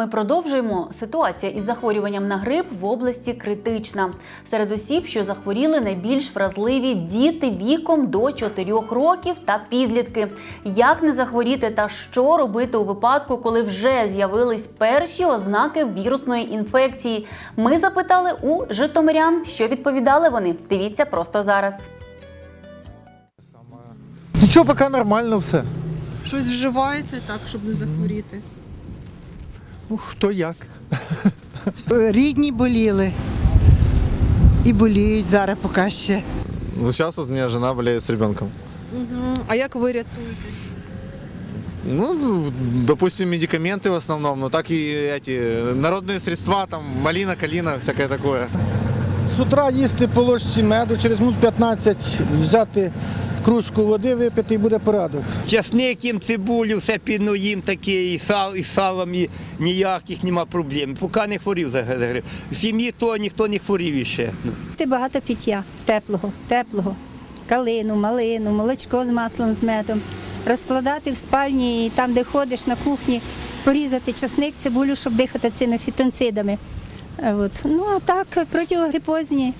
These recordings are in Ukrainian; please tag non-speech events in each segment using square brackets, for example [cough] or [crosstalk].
Ми продовжуємо. Ситуація із захворюванням на грип в області критична. Серед осіб, що захворіли, найбільш вразливі діти віком до 4 років та підлітки. Як не захворіти та що робити у випадку, коли вже з'явились перші ознаки вірусної інфекції? Ми запитали у житомирян, що відповідали вони. Дивіться просто зараз. Нічого, поки нормально все. Щось вживаєте так, щоб не захворіти? Ну, хто як. Рідні [laughs] боліли. І боліють зараз поки ще. Ну, сейчас вот у меня жена болеет с ребенком. Угу. А як ви рятуєтесь? Ну, допустим, медикаменты в основном, но так и эти народные средства, там, малина, калина, всякое такое. З утра їсти по ложці меду, через минут 15 взяти кружку води, випити і буде порядок. Часник їм цибулю, все підно їм таке, і сал, і салом, і ніяких нема проблем. Поки не хворів за грип. В сім'ї то ніхто не хворів іще. Ти багато пиття теплого, теплого, калину, малину, молочко з маслом, з медом. Розкладати в спальні, і там, де ходиш на кухні, порізати часник, цибулю, щоб дихати цими фітонцидами. Е, От. Ну а так, противогрипозні,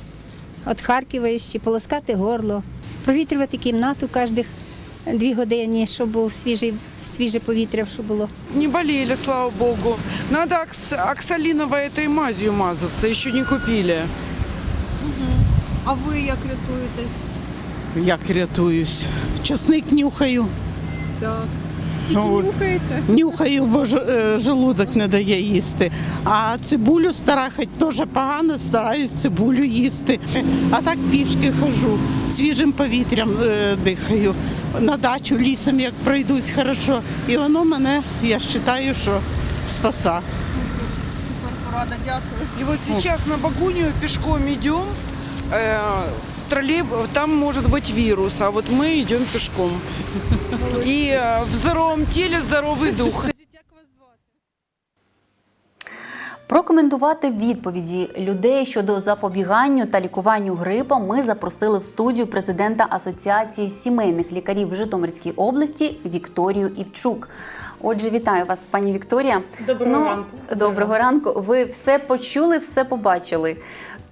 від Харкова полоскати горло, провітрювати кімнату кожних дві години, щоб був свіжий, свіже повітря, щоб було. Не болели, слава богу. Надо окс- оксалиновой этой мазью мазаться, еще не купили. А ви як рятуєтесь? Як рятуюсь? Часник нюхаю. Так. Тільки Ой. нюхаєте? Нюхаю, бо ж- е, желудок не дає їсти. А цибулю стара, хоч теж погано, стараюсь цибулю їсти. А так пішки хожу, свіжим повітрям е, дихаю. На дачу лісом як пройдусь хорошо. І воно мене, я вважаю, що спаса. Супер порада, дякую. И вот сейчас на Багунию пешком идем, э, троллейб... там может быть вирус, а вот мы идем пешком. И э, в здоровом теле здоровый дух. Скажіть, як вас звати? Прокоментувати відповіді людей щодо запобіганню та лікуванню грипа ми запросили в студію президента Асоціації сімейних лікарів в Житомирській області Вікторію Івчук. Отже, вітаю вас, пані Вікторія. Доброго ну, ранку. Доброго ранку. Ви все почули, все побачили.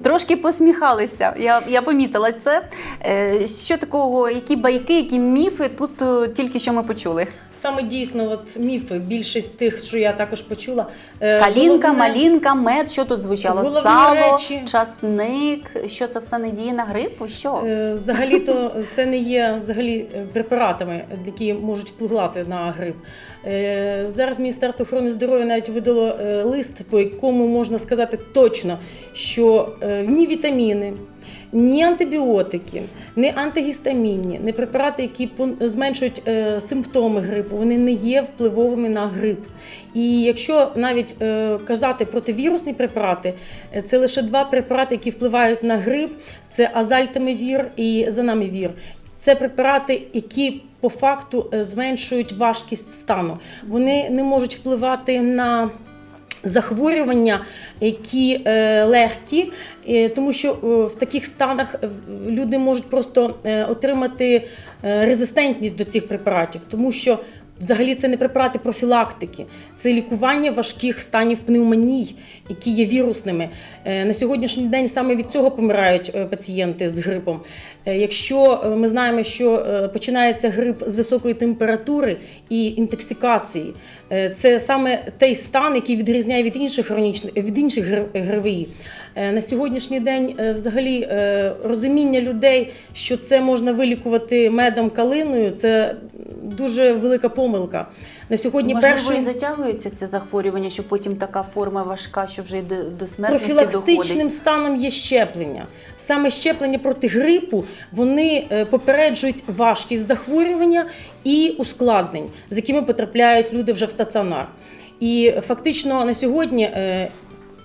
Трошки посміхалися. Я, я помітила це. Е, Що такого, які байки, які міфи тут е, тільки що ми почули? Саме дійсно, от міфи, більшість тих, що я також почула. Е, Калінка, головне- малінка, мед, що тут звучало? Сало, речі. часник. Що це все не діє на грипу? Що? Взагалі-то це не є взагалі препаратами, які можуть впливати на грип. Зараз Міністерство охорони здоров'я навіть видало лист, по якому можна сказати точно, що ні вітаміни, ні антибіотики, ні антигістамінні, ні препарати, які зменшують е, симптоми грипу, вони не є впливовими на грип. І якщо навіть е, казати противірусні препарати, е, це лише два препарати, які впливають на грип: це азальтамивір і занамівір. Це препарати, які по факту е, зменшують важкість стану. Вони не можуть впливати на захворювання, які е, легкі, е, тому що е, в таких станах люди можуть просто отримати резистентність до цих препаратів, тому що взагалі це не препарати профілактики, це лікування важких станів пневмоній, які є вірусними. На сьогоднішній день саме від цього помирають пацієнти з грипом. Е, Якщо е, ми знаємо, що е, починається грип з високої температури і інтоксикації, це саме той стан, який відрізняє від інших хронічних від інших ГРВІ. На сьогоднішній день взагалі розуміння людей, що це можна вилікувати медом калиною, це дуже велика помилка. На сьогодні Можливо, перший і затягується це захворювання, що потім така форма важка, що вже й до, до смертності профілактичним доходить. станом є щеплення. Саме щеплення проти грипу вони е, попереджують важкість захворювання і ускладнень, з якими потрапляють люди вже в стаціонар. І фактично на сьогодні е,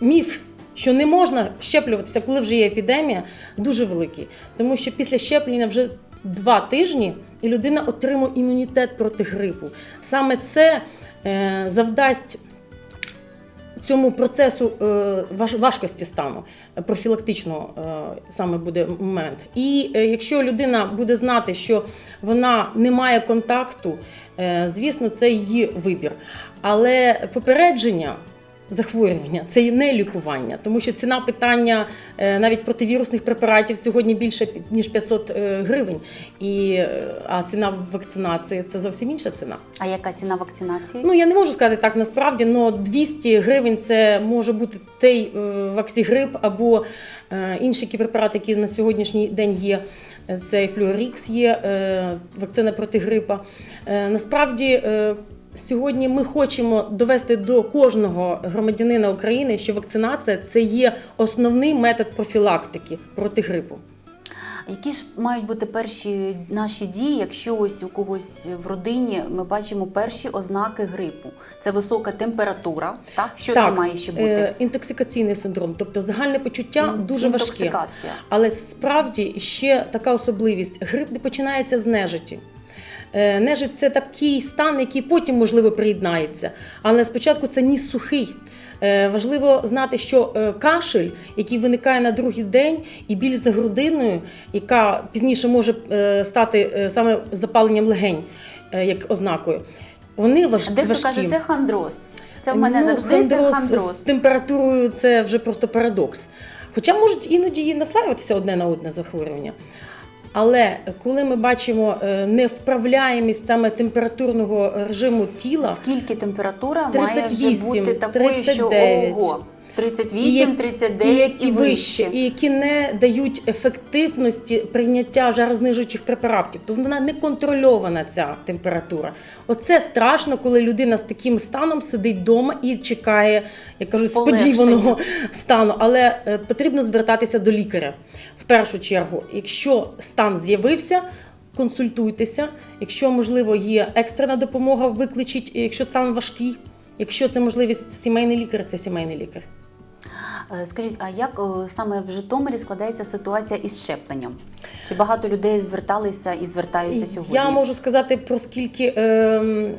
міф. Що не можна щеплюватися, коли вже є епідемія, дуже великий. Тому що після щеплення вже два тижні і людина отримує імунітет проти грипу. Саме це е, завдасть цьому процесу е, важ- важкості стану е, профілактичного саме буде момент. І якщо людина буде знати, що вона не має контакту, звісно, це її вибір. Але попередження захворювання, це і не лікування, тому що ціна питання е, навіть противірусних препаратів сьогодні більше ніж 500 е, гривень. І, е, а ціна вакцинації це зовсім інша ціна. А яка ціна вакцинації? Ну я не можу сказати так насправді, але 200 гривень це може бути той ваксігрип або інші препарати, які на сьогоднішній день є. Це і Флюорікс є, вакцина проти грипа. Насправді. Сьогодні ми хочемо довести до кожного громадянина України, що вакцинація це є основний метод профілактики проти грипу. Які ж мають бути перші наші дії, якщо ось у когось в родині ми бачимо перші ознаки грипу? Це висока температура, так? Що це має ще бути? е, інтоксикаційний синдром, тобто загальне почуття дуже важке. Але справді ще така особливість: грип не починається з нежиті. Е, Нежить це такий стан, який потім, можливо, приєднається. Але спочатку це ніс сухий. Е, Важливо знати, що е, кашель, який виникає на другий день, і біль за грудиною, яка пізніше може стати саме запаленням легень, як ознакою, вони важ... Дехто важкі. каже, це хандроз. Це в мене Ну, завжди це хандроз хандроз. з температурою це вже просто парадокс. Хоча можуть іноді і наслаюватися одне на одне захворювання. Але коли ми бачимо е, невправляємість саме температурного режиму тіла, Скільки температура має вже бути такою, 39. що ого, 38, як- 39 і, і вище. і які не дають ефективності прийняття жарознижуючих препаратів, то вона не контрольована ця температура. Оце страшно, коли людина з таким станом сидить вдома і чекає, як кажуть, сподіваного стану. Але е, потрібно звертатися до лікаря в першу чергу. Якщо стан з'явився. Консультуйтеся, якщо можливо є екстрена допомога, викличіть, якщо стан важкий. Якщо це можливість сімейний лікар, це сімейний лікар. Е, Скажіть, а як е, саме в Житомирі складається ситуація із щепленням? Чи багато людей зверталися і звертаються сьогодні? Я можу сказати про скільки ем,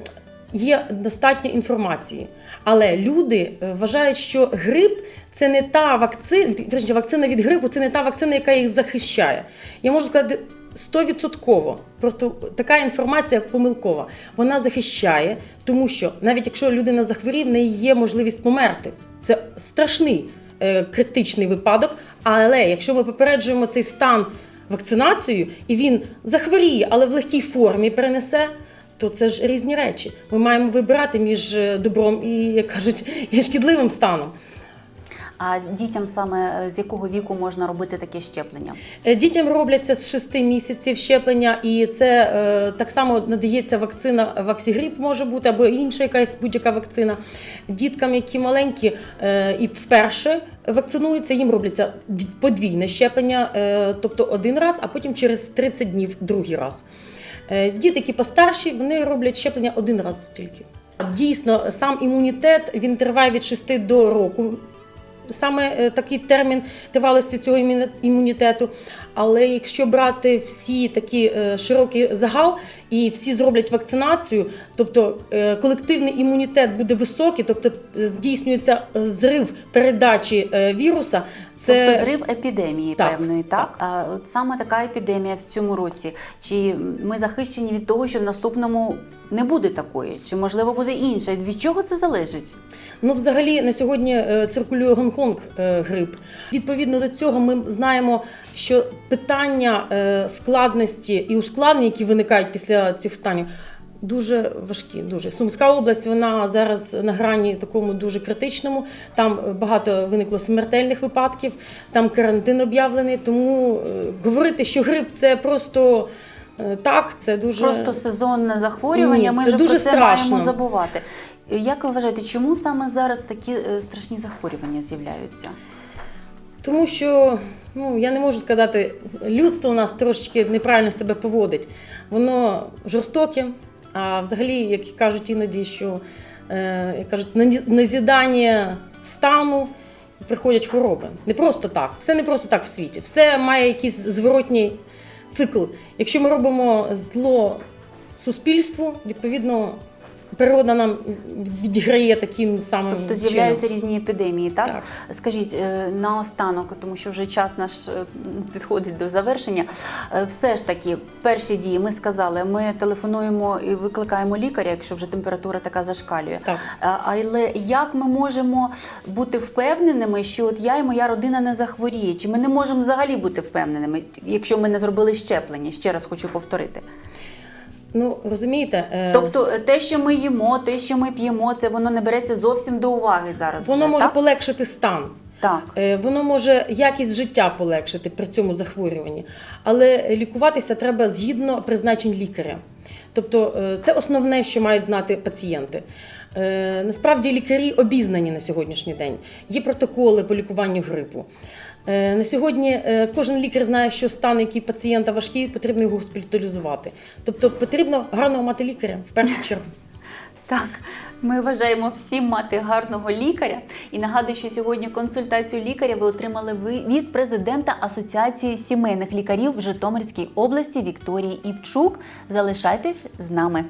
є достатньо інформації, але люди е, вважають, що грип це не та вакцина, вакцина від грипу, це не та вакцина, яка їх захищає. Я можу сказати. Стовідсотково, просто така інформація помилкова. Вона захищає, тому що навіть якщо людина захворів, в неї є можливість померти. Це страшний е, критичний випадок. Але якщо ми попереджуємо цей стан вакцинацією, і він захворіє, але в легкій формі перенесе. То це ж різні речі. Ми маємо вибирати між е, добром і, як кажуть, [laughs] і шкідливим станом. А дітям саме е, з якого віку можна робити таке щеплення? Е, Дітям робляться з 6 місяців щеплення, і це е, так само надається вакцина Ваксігрип може бути або інша якась будь-яка вакцина. Діткам, які маленькі е, і вперше вакцинуються, їм робляться подвійне щеплення, е, тобто один раз, а потім через 30 днів другий раз. Е, Діти, які постарші, вони роблять щеплення один раз тільки. Дійсно, сам імунітет він триває від 6 до року. Саме е, такий термін тривалості цього імунітету. Але якщо брати всі такі широкі широкий загал і всі зроблять вакцинацію, тобто е, колективний імунітет буде високий, тобто е, здійснюється е, зрив передачі віруса. Це Тобто зрив епідемії Так, певної, так? А от саме така епідемія в цьому році. Чи ми захищені від того, що в наступному не буде такої? Чи можливо буде інша? Від чого це залежить? Ну, взагалі, на сьогодні циркулює Гонконг грип. Відповідно до цього, ми знаємо, що питання складності і ускладнень, які виникають після цих станів, дуже важкі. Дуже Сумська область вона зараз на грані такому дуже критичному. Там багато виникло смертельних випадків, там карантин об'явлений. Тому е, говорити, що грип це просто. е, Так, це дуже Просто сезонне захворювання. Ні, ми вже дуже про це страшно. маємо забувати. Як ви вважаєте, чому саме зараз такі е, страшні захворювання з'являються? Тому що ну я не можу сказати, людство у нас трошечки неправильно себе поводить. Воно жорстоке, а взагалі, як кажуть іноді, що е, як кажуть, назідання стану приходять хвороби. Не просто так. Все не просто так в світі. Все має якийсь зворотній цикл. Якщо ми робимо зло суспільству, відповідно природа нам відіграє таким самим Тобто з'являються різні епідемії, так? Так. Скажіть е, наостанок, тому що вже час наш е, підходить до завершення. Е, Все ж таки, перші дії ми сказали, ми телефонуємо і викликаємо лікаря, якщо вже температура така зашкалює. Так. Але як ми можемо бути впевненими, що от я і моя родина не захворіє? Чи ми не можемо взагалі бути впевненими, якщо ми не зробили щеплення? Ще раз хочу повторити. Ну розумієте, е, Тобто, те, що ми їмо, те, що ми п'ємо, це воно не береться зовсім до уваги зараз. воно вже, може так? полегшити стан. Так. Е, Воно може якість життя полегшити при цьому захворюванні, але лікуватися треба згідно призначень лікаря. Тобто е, це основне, що мають знати пацієнти. Насправді лікарі обізнані на сьогоднішній день. Є протоколи по лікуванню грипу. Е, На сьогодні е, кожен лікар знає, що стан, який пацієнта важкий, потрібно його госпіталізувати. Тобто потрібно гарного мати лікаря в першу чергу. [laughs] Так, ми вважаємо всім мати гарного лікаря. І нагадую, що сьогодні консультацію лікаря ви отримали від президента Асоціації сімейних лікарів в Житомирській області Вікторії Івчук. Залишайтесь з нами.